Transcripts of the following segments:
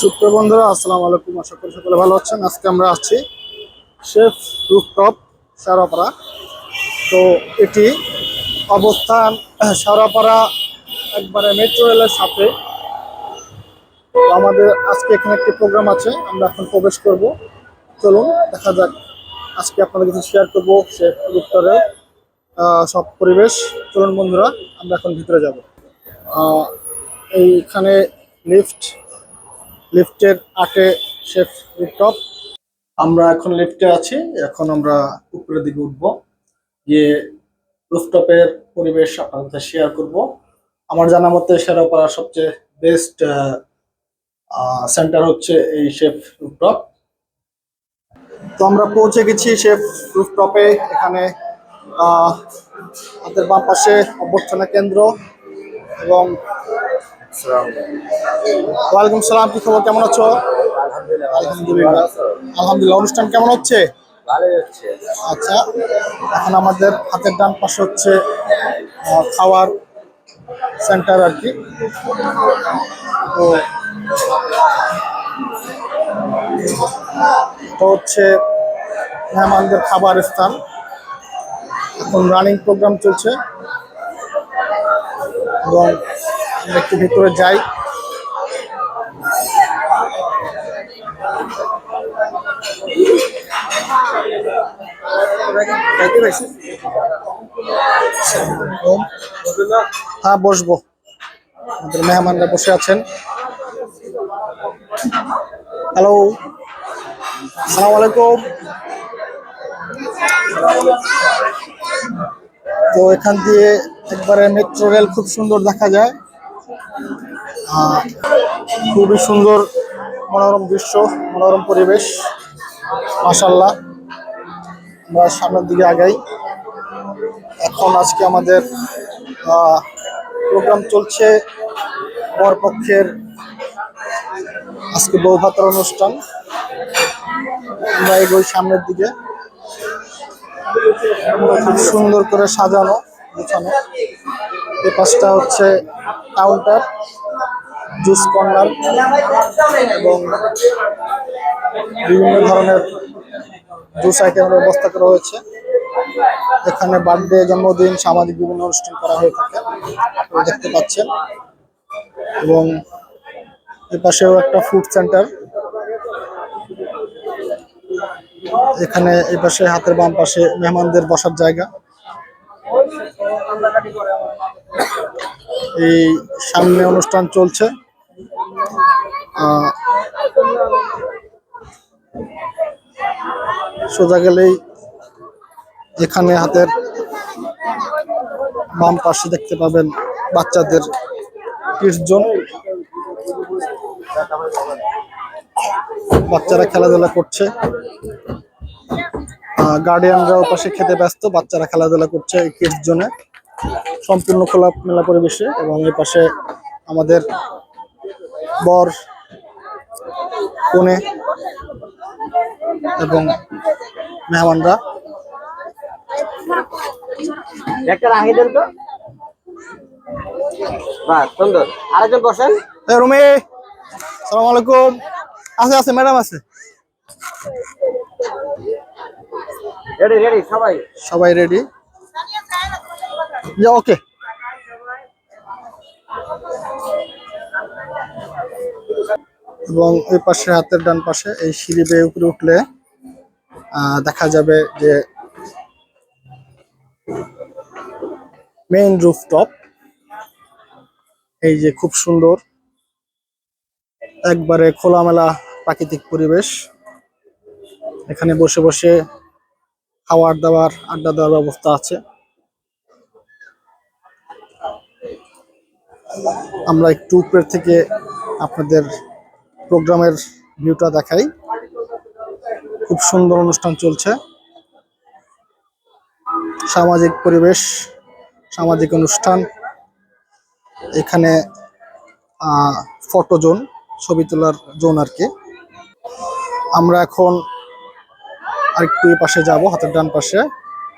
সুপ্রিয় বন্ধুরা, আসসালামু আলাইকুম। আশা করি সকলে ভালো আছেন। আজকে আমরা আছি শেফ রুফটপ সারাপাড়া। তো এটি অবস্থান সারাপাড়া একবারে মেট্রো রেলের সাথে। আমাদের আজকে এখানে একটি প্রোগ্রাম আছে, আমরা এখন প্রবেশ করব। চলুন, দেখা যাক। আজকে আপনাদের কাছে শেয়ার করব শেফ রুফটরের সব পরিবেশ। চলুন বন্ধুরা, আমরা এখন ভিতরে যাব। এইখানে লিফট লিফটের আটে শেফ রুফটপ আমরা এখন লিফটে আছি এখন আমরা উপরের দিকে উঠবো। গিয়ে রুফটপের পরিবেশ আপনাদের সাথে শেয়ার করব। আমার জানা মতে শেরাপাড়ার সবচেয়ে বেস্ট সেন্টার হচ্ছে এই শেফ রুফটপ তো আমরা পৌঁছে গেছি শেফ রুফটপে এখানে আহ, হাতের বাম পাশে অভ্যর্থনা কেন্দ্র এবং ওয়ালাইকুম সালাম কি খবর? কেমন আছো? আলহামদুলিল্লাহ। আলহামদুলিল্লাহ অনুষ্ঠান কেমন হচ্ছে? আচ্ছা এখন আমাদের হাতের ডান পাশে হচ্ছে খাওয়ার সেন্টার আর কি। তো হচ্ছে মেহমানদের খাবার স্থান। এখন রানিং প্রোগ্রাম চলছে। এবং একটু ভিতরে যাই। হ্যাঁ বসবো। আমাদের মেহমানরা বসে আছেন। হ্যালো সালাম আলাইকুম। তো এখান দিয়ে একবারে মেট্রো রেল খুব সুন্দর দেখা যায়। খুবই সুন্দর মনোরম দৃশ্য, মনোরম পরিবেশ মাসাল্লাহ আমরা সামনের দিকে আগাই। এখন আজকে আমাদের প্রোগ্রাম চলছে বরপক্ষের আজকে বউ ভাতার অনুষ্ঠান। আমরা এগোই সামনের দিকে। খুব সুন্দর করে সাজানো, গোছানো। এ পাশটা হচ্ছে কাউন্টার জুস কর্নার এবং বিভিন্ন ধরনের জুস আইটেমের ব্যবস্থা করা হয়েছে। এখানে বার্থডে জন্মদিন, সামাজিক বিভিন্ন অনুষ্ঠান করা হয়ে থাকে, আপনারা দেখতে পাচ্ছেন। এবং এ পাশেও একটা ফুড সেন্টার এখানে এপাশে হাতের বাম পাশে মেহমানদের বসার জায়গা। এই সামনে অনুষ্ঠান চলছে। সোজা গেলেই এখানে হাতের বাম পাশে দেখতে পাবেন বাচ্চাদের কিডস জোন বাচ্চারা খেলাধুলা করছে। গার্ডিয়ানরা পাশে খেতে ব্যস্ত, বাচ্চারা খেলাধুলা করছে কিডস সম্পূর্ণ খোলা মেলা পরিবেশে এবং এই পাশে আমাদের বর কনে এবং মেহমানরা। তো। বাহ সুন্দর। আরেকজন বসেন। সালাম আলাইকুম। আছে আছে ম্যাডাম আছে। রেডি রেডি সবাই। সবাই রেডি যা ওকে এবং ওই পাশে, হাতের ডান পাশে, এই সিঁড়ি বেয়ে উপরে উঠলে দেখা যাবে যে মেইন রুফটপ এই যে খুব সুন্দর, একবারে খোলামেলা প্রাকৃতিক পরিবেশ। এখানে বসে বসে খাওয়ার দাওয়ার, আড্ডা দেওয়ার ব্যবস্থা আছে। আমরা একটু উপরের থেকে আপনাদের প্রোগ্রামের ভিউটা দেখাই। খুব সুন্দর অনুষ্ঠান চলছে। সামাজিক পরিবেশ, সামাজিক অনুষ্ঠান। এখানে ফটো জোন ছবি তোলার জোন আর কি। আমরা এখন আরেকটু পাশে যাব, হাতের ডান পাশে,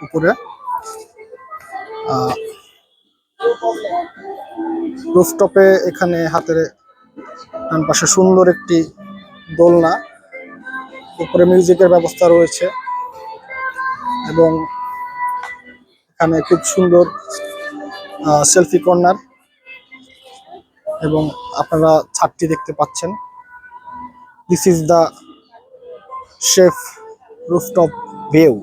উপরে। রুফটপে এখানে হাতের ডান পাশে সুন্দর একটি দোলনা। উপরে মিউজিকের ব্যবস্থা রয়েছে এবং এখানে খুব সুন্দর সেলফি কর্নার এবং আপনারা ছাদটি দেখতে পাচ্ছেন। This is the chef rooftop view